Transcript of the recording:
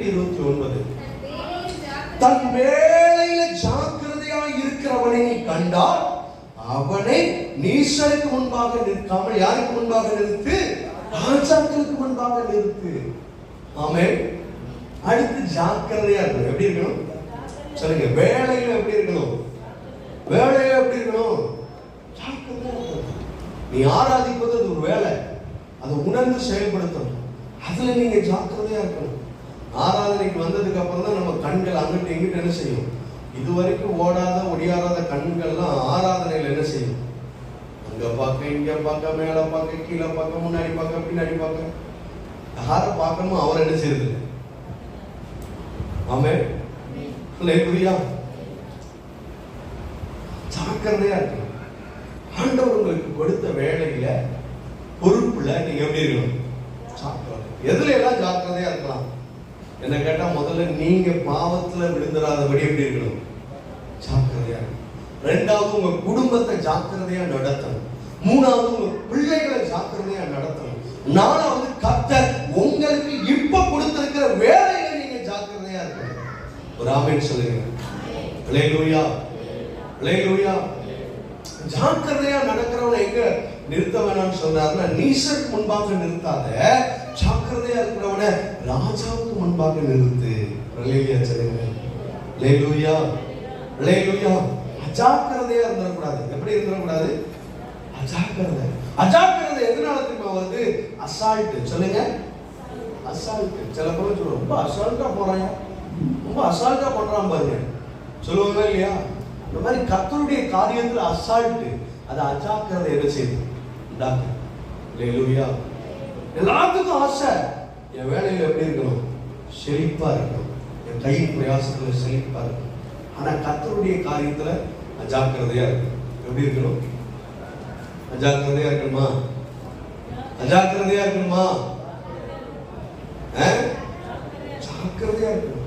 ரெண்டு இருபத்தி ஒன்பது. தன் வேலையில ஜாக்கிரதையாய் இருக்கிறவனை நீ கண்டால் அவனை நீசனுக்கு முன்பாக நிற்காமல் யாருக்கு முன்பாக நிறுத்து? ராஜாக்களுக்கு முன்பாக நிறுத்து. ஆமே அடுத்து ஜாக்கிரதையா இருக்கணும். எப்படி இருக்கணும்? சொல்லுங்க. வேலையில எப்படி இருக்கணும்? வேலையில எப்படி இருக்கணும்? ஜாக்கிரதையா இருக்கணும். நீ ஆராதிப்பது அது ஒரு வேலை. அதை உணர்ந்து செயல்படுத்தணும். அதுல நீங்க ஜாக்கிரதையா இருக்கணும். ஆராதனைக்கு வந்ததுக்கு அப்புறம் தான் நம்ம கண்கள் அங்கிட்டு இங்கிட்டு என்ன செய்யும்? இது வரைக்கும் ஓடாத ஒடியாராத கண்கள்லாம் ஆராதனையில என்ன செய்யும்? அங்க பார்க்க இங்க பார்க்க மேல பார்க்க கீழே பார்க்க முன்னாடி பார்க்க பின்னாடி பார்க்க. யாரை பார்க்கணும் அவர் என்ன செய்யுது ஆமே புரியா? ஜாக்கிரதையா இருக்கு ஆண்டவர் உங்களுக்கு கொடுத்த வேலையில பொறுப்புல நீங்க எப்படி இருக்கணும்? எதுல எல்லாம் ஜாக்கிரதையா இருக்கலாம்? என்ன கேட்டா முதல்ல நீங்க பாவத்துல விழுந்துடாதபடி எப்படி இருக்கணும்? ஜாக்கிரதையா ரெண்டாவது உங்க குடும்பத்தை ஜாக்கிரதையா நடத்தணும். மூணாவது உங்க பிள்ளைகளை ஜாக்கிரதையா நடத்தணும். நாலாவது கர்த்தர் உங்களுக்கு இப்ப கொடுத்திருக்கிற வேலையை நீங்க ஜாக்கிரதையா இருக்கணும். ஒரு ஆமென் சொல்லுங்க. ஹalleluya ஹalleluya ஜாக்கிரதையா நடக்கிறவனை எங்க நிறுத்த வேணாம்னு சொல்றாருன்னா நீசருக்கு முன்பாக நிறுத்தாத ஜாக்கிரதையா இருக்கிறவன ராஜாவுக்கு முன்பாக நிறுத்து. ரலேலியா சொல்லுங்க லேலூயா லேலூயா அஜாக்கிரதையா இருந்துடக்கூடாது. எப்படி இருந்துடக்கூடாது? அஜாக்கிரதை. அஜாக்கிரதை எதனால திரும்ப வருது? அசால்ட் சொல்லுங்க. அசால்ட் சில பேர் சொல்லுவோம் ரொம்ப அசால்ட்டா போறாங்க ரொம்ப அசால்ட்டா பண்றான் பாருங்க. சொல்லுவாங்க இல்லையா? இந்த மாதிரி கத்தருடைய காரியத்தில் அசால்ட்டு. அது அஜாக்கிரதை என்ன செய்யுது? டாக்டர் அல்லேலூயா எல்லாத்துக்கும் ஆசை என் வேலையில் எப்படி இருக்கணும்? செழிப்பா இருக்கணும். என் கை பிரயாசத்தில் செழிப்பா இருக்கணும். ஆனா கத்தருடைய காரியத்துல அஜாக்கிரதையா இருக்கணும். எப்படி இருக்கணும்? அஜாக்கிரதையா இருக்கணுமா? அஜாக்கிரதையா இருக்கணுமா? ஜாக்கிரதையாக ஜாக்கிரதையா இருக்கணும்.